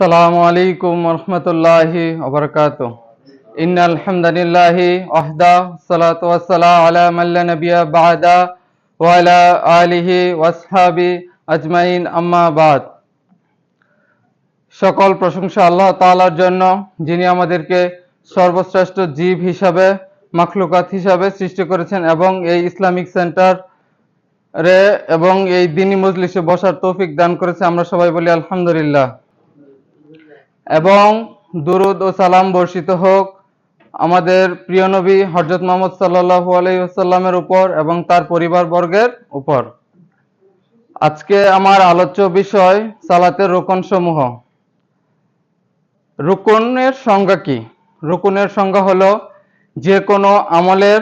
السلام عليكم ورحمة الله وبركاته إن الحمد لله وحده الصلاة والسلام على من لا نبي بعد وعلى آله وأصحابه أجمعين أما بعد সকল প্রশংসা আল্লাহ তাআলার জন্য যিনি আমাদেরকে সর্বশ্রেষ্ঠ জীব হিসাবে মাখলুকাত হিসাবে সৃষ্টি করেছেন এবং এই ইসলামিক সেন্টার রে এবং এই দিনী মজলিসে বসার তৌফিক দান করেছে আমরা সবাই বলি আলহামদুলিল্লাহ এবং দুরুদ ও সালাম বর্ষিত হোক আমাদের প্রিয় নবী হজরত মোহাম্মদ সাল্লাহ আলাইসাল্লামের উপর এবং তার পরিবার বর্গের উপর। আজকে আমার আলোচ্য বিষয় সালাতের রোকন সমূহ রুকনের সংজ্ঞা কি? রুকুনের সংজ্ঞা হলো যে কোনো আমলের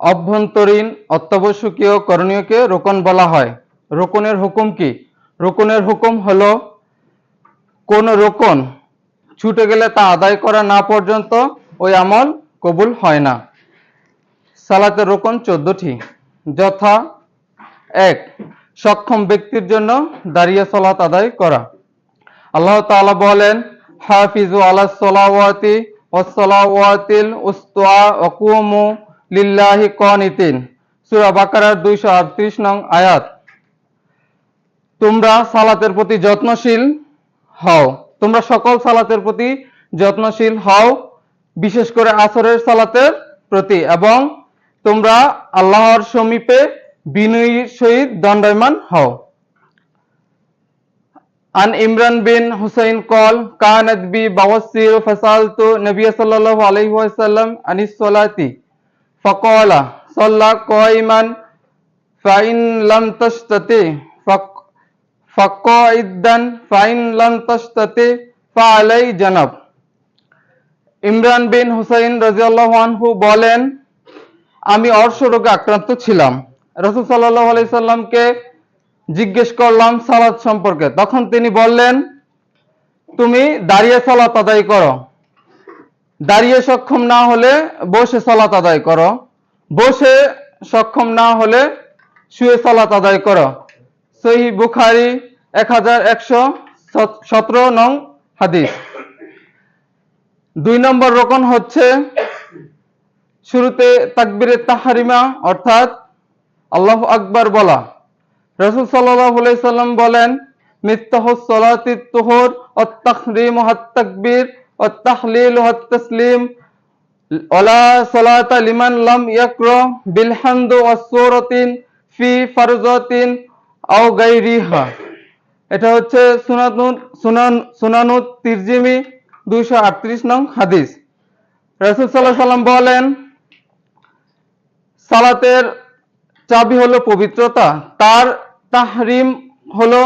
অভ্যন্তরীণ, অত্যাবশ্যকীয়, করণীয়কে রোকন বলা হয়। রোকনের হুকুম কি? রোকনের হুকুম হলো কোন রোকন ছুটে গেলে তা আদায় করা না পর্যন্ত ওই আমল কবুল হয় না। সালাতের রোকন চোদ্দটি। যথা এক, সক্ষম ব্যক্তির জন্য দাঁড়িয়ে সলাত আদায় করা। আল্লাহ তাআলা বলেন, হাফিজু আলা সলাওয়াতি ওয়াসসালাওয়াতিল উস্তুয়া ওয়াকুমু লিল্লাহি কানিতিন সূরা বাকারার 238 নং আয়াত। তোমরা সালাতের প্রতি যত্নশীল হও তোমরা সকল সালাতের প্রতি যত্নশীল হও বিশেষ করে আসরের সালাতের প্রতি এবং তোমরা আল্লাহর সমীপে বিনয়ীর সহিত দণ্ডায়মান হও عن إمران بن حسين قال كانت بي بواسير فسألت النبي صلى الله عليه وسلم عن الصلاة فقال صلى قائما فإن لم تستطع ফাকাইদান ফাইন লান ফালাই জানাব। ইমরান বিন হুসাইন রাজিয়াল্লাহ বলেন, আমি অর্শরোগে আক্রান্ত ছিলাম। রসুল সাল্লাহ আলি সাল্লামকে জিজ্ঞেস করলাম সালাদ সম্পর্কে। তখন তিনি বললেন, তুমি দাঁড়িয়ে সালাত আদায় করো। দাঁড়িয়ে সক্ষম না হলে বসে সালাত আদায় করো। বসে সক্ষম না হলে শুয়ে সালাত আদায় করো। সহি বুখারি এক হাজার একশো সতেরো নং হাদিস। দুই নম্বর রকম হচ্ছে শুরুতে তাকবিরে তাহারিমা, অর্থাৎ আল্লাহ আকবার বলা। রসুল সাল্লাহ সাল্লাম বলেন মিত্তাহ সলাতি তুহর, অত্তাহরিম হাত্তাকবির, অত্তাহলিল হাত্তাসলিম ওলা সলাতা লিমান লাম ইয়াকর বিলহামদু ওয়াসসুরাতিন ফি ফারজাতিন আও গাইরিহা এটা হচ্ছে সুনানুত সুনান, সুনানুত তিরজিমি দুইশো আটত্রিশ নং হাদিস। রসুল সাল্লাহ সাল্লাম বলেন, সালাতের চাবি হলো পবিত্রতা, তার তাহরিম হলো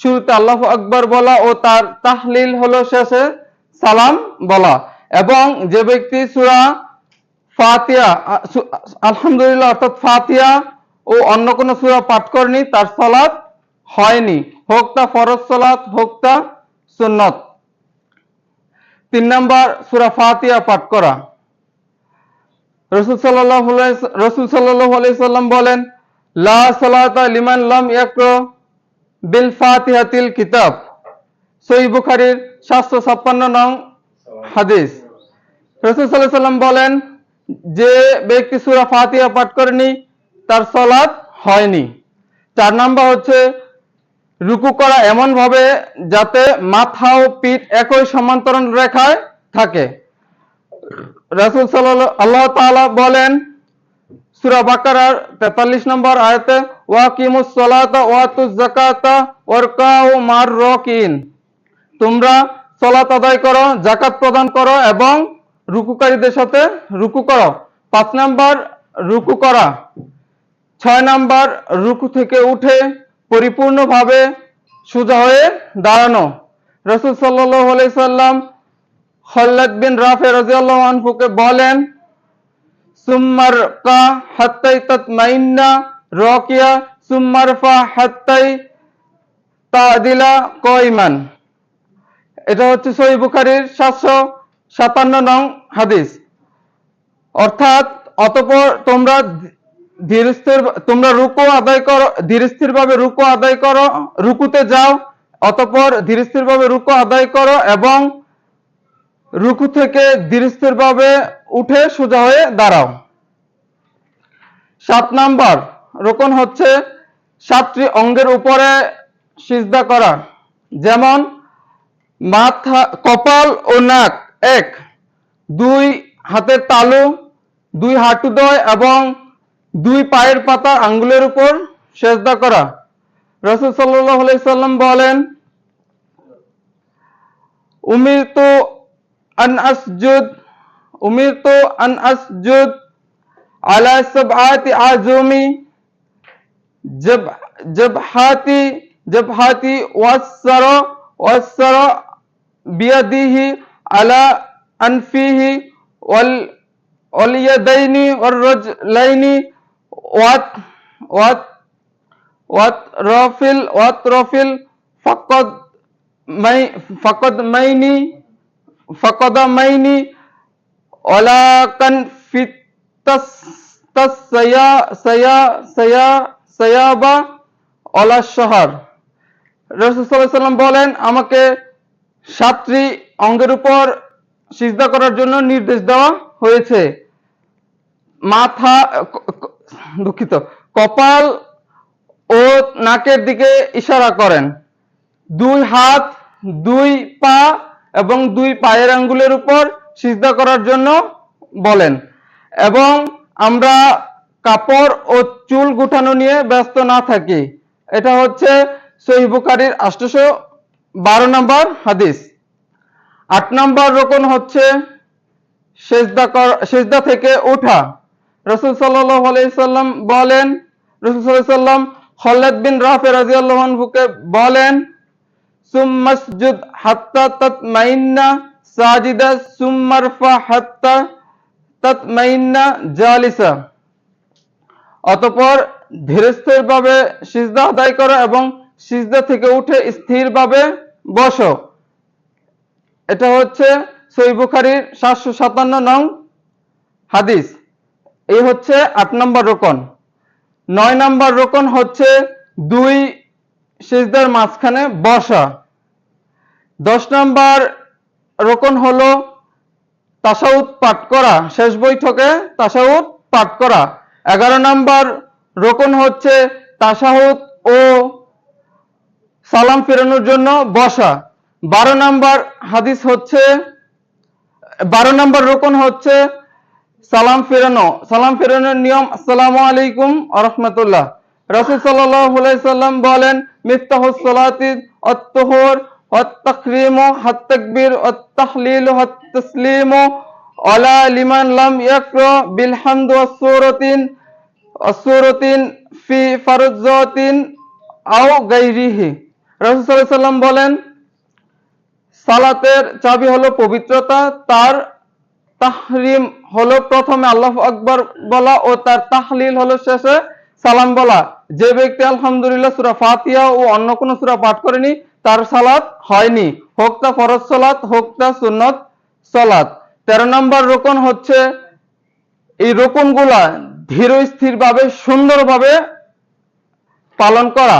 শুরুতে আল্লাহ আকবর বলা ও তার তাহলিল হলো শেষে সালাম বলা। এবং যে ব্যক্তি সুরা ফাতিয়া আলহামদুলিল্লাহ অর্থাৎ ফাতিয়া ও অন্য কোন সুরা পাঠ করেনি, তার সালাত হয়নি। হোক তা ফরজ সালাত, হোক তা সুন্নত। তিন নম্বর, সুরা ফাতিয়া পাঠ করা। রসুল সাল্লাহ রসুল বলেন, লা লিমান লাম ইয়াকর বিল ফাতিহাতিল কিতাব। সহি বুখারীর সাতশো ছাপ্পান্ন নং হাদিস। রসুল সাল্লাহ সাল্লাম বলেন, যে ব্যক্তি সুরা ফাতিহা পাঠ করেনি তার সলাৎ হয়নি। চার নাম্বার হচ্ছে, রুকু করা এমন ভাবে যাতে মাথা ও পিঠ একই সমান্তরাল রেখায় থাকে। রাসূল সাল্লাল্লাহু আল্লাহ তাআলা বলেন, সূরা বাকারার 43 নম্বর আয়াতে সালাতা ওয়াতুজ যাকাতা ওয়ারকাউ মার তোমরা সালাত আদায় করো, যাকাত প্রদান করো এবং রুকুকারীদের সাথে রুকু করো। পাঁচ নাম্বার, রুকু করা। ছয় নাম্বার রুকু থেকে উঠে পরিপূর্ণভাবে সোজা হয়ে দাঁড়ানো। রসুল সাল্লাহ সাল্লাম খল্লাদ বিন রাফে রাজিয়াল্লাহু আনহুকে বলেন সুম্মার কা হাত্তাই তাতমাইন্না রাকিয়া সুম্মার ফা হাত্তাই তাদিলা কয়মান। এটা হচ্ছে সহি বুখারীর সাতশো সাতান্ন নং হাদিস। অর্থাৎ অতপর তোমরা ধীর স্থির তোমরা রুকু আদায় করো ধীর স্থির ভাবে রুকু আদায় করো, রুকুতে যাও, অতঃপর ধীরস্থিরভাবে রুকু আদায় করো এবং রুকু থেকে ধীরস্থিরভাবে উঠে সোজা হয়ে দাঁড়াও। সাত নাম্বার, রোকন হচ্ছে সাতটি অঙ্গের উপরে সিজদা করা, যেমন মাথা, কপাল ও নাক, এক, দুই হাতের তালু, দুই হাঁটুদয় এবং দুই পায়ের পাতা আঙ্গুলের উপর সেজদা করা। রসুল সাল্লাম বলেন আলা জব, জবহাতি জবহাতি ওয়াসর ওয়াসর বিয়াদিহি আলা আনফিহি ওয়াল ওয়াল ইয়াদাইনি ওয়ার রাজলাইনি ওয়াত ওয়াত ওয়াত রফিল ওয়াত রফিল ফকদ মাই ফকদ মাইনি ফকদ মাইনি ওলাকান ফিত তাস তাস সায়া সায়া সায়া অলা শহর সাল্লাম বলেন, আমাকে সাতটি অঙ্গের উপর সিজদা করার জন্য নির্দেশ দেওয়া হয়েছে। মাথা দুঃখিত। কপাল ও নাকের দিকে ইশারা করেন। দুই হাত, দুই পা এবং দুই পায়ের আঙ্গুলের উপর সিজদা করার জন্য বলেন। এবং আমরা কাপড় ও চুল গুটানো নিয়ে ব্যস্ত না থাকি। এটা হচ্ছে সহিহ বুখারীর আষ্টশো বারো নম্বর হাদিস। আট নম্বর রোকন হচ্ছে সেজদা কর- সেজদা থেকে ওঠা। রসুল সাল্লাল্লাহু আলাইহি সাল্লাম বলেন, রসুল আলাইহি সাল্লাম খালিদ বিন রাফি রাদিয়াল্লাহু আনহুকে বলেন, সুম্মাসজুদ হাত্তা তাতমাইন্না সাজিদা, সুম্মারফা হাত্তা তাতমাইন্না জালিসা। অতঃপর ধীরস্থিরভাবে সিজদা আদায় করো এবং সিজদা থেকে উঠে স্থিরভাবে বসো। এটা হচ্ছে সই বুখারির সাতশো সাতান্ন নং হাদিস। এই হচ্ছে আট নম্বর রোকন। নয় নম্বর রোকন হচ্ছে দুই সিজদার মাঝখানে বসা। দশ নম্বর রোকন হলো তাসাউদ পাঠ করা। শেষ বৈঠকে তাসাউদ পাঠ করা। এগারো নম্বর রোকন হচ্ছে তাসাহুদ ও সালাম ফেরানোর জন্য বসা। বারো নম্বর হাদিস হচ্ছে বারো নম্বর রোকন হচ্ছে সালাম ফেরানো, সালাম ফেরানোর নিয়ম, আসসালামু আলাইকুম আরহামতুল্লাহ। রাসুল সাল্লাম বলেন, মিফতাহ সালাতিদ অত্তহর, অত্তাকরিম অত্তাহলিল লিমান লাম ইয়াকরা ওয়াসসুরাতিন ফি আও গাইরিহি। রাসুল সাল্লাম বলেন, সালাতের চাবি হলো পবিত্রতা, তার তাহরিম হলো প্রথমে আল্লাহ আকবর বলা ও তার তাহলিল হলো শেষে সালাম বলা। যে ব্যক্তি আলহামদুলিল্লাহ সুরা ফাতিয়া ও অন্য কোনো সুরা পাঠ করেনি, তার সালাত হয়নি। হোক তা ফরজ সালাত, হোক তা সুন্নত সালাত। তেরো নম্বর রোকন হচ্ছে, এই রোকনগুলা ধীর স্থির ভাবে সুন্দরভাবে পালন করা।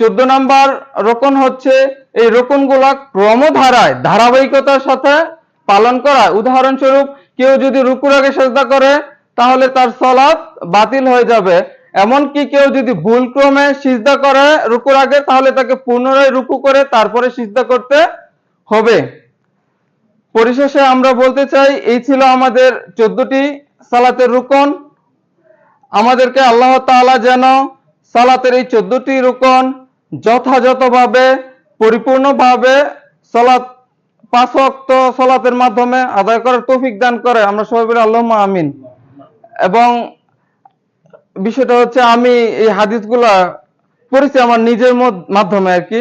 চোদ্দ নম্বর রোকন হচ্ছে, এই রোকনগুলা ক্রমধারায়, ধারাবাহিকতার সাথে পালন করা। উদাহরণস্বরূপ, কেউ যদি রুকুর আগে সেজদা করে, তাহলে তার সলাৎ বাতিল হয়ে যাবে। এমনকি কেউ যদি ভুল ক্রমে সিজদা করে রুকুর আগে তাহলে তাকে পুনরায় রুকু করে তারপরে সিজদা করতে হবে। পরিশেষে আমরা বলতে চাই, এই ছিল আমাদের চোদ্দটি সালাতের রুকন। আমাদেরকে আল্লাহ তাআলা যেন সালাতের এই চোদ্দটি রুকন যথাযথভাবে, পরিপূর্ণভাবে সলাৎ পাঁচ অক্ত সলাতের মাধ্যমে আদায় করার তৌফিক দান করে। আমরা সবাই বলি আল্লাহ আমিন। এবং বিষয়টা হচ্ছে, আমি এই হাদিসগুলা পড়েছি আমার নিজের মাধ্যমে আর কি।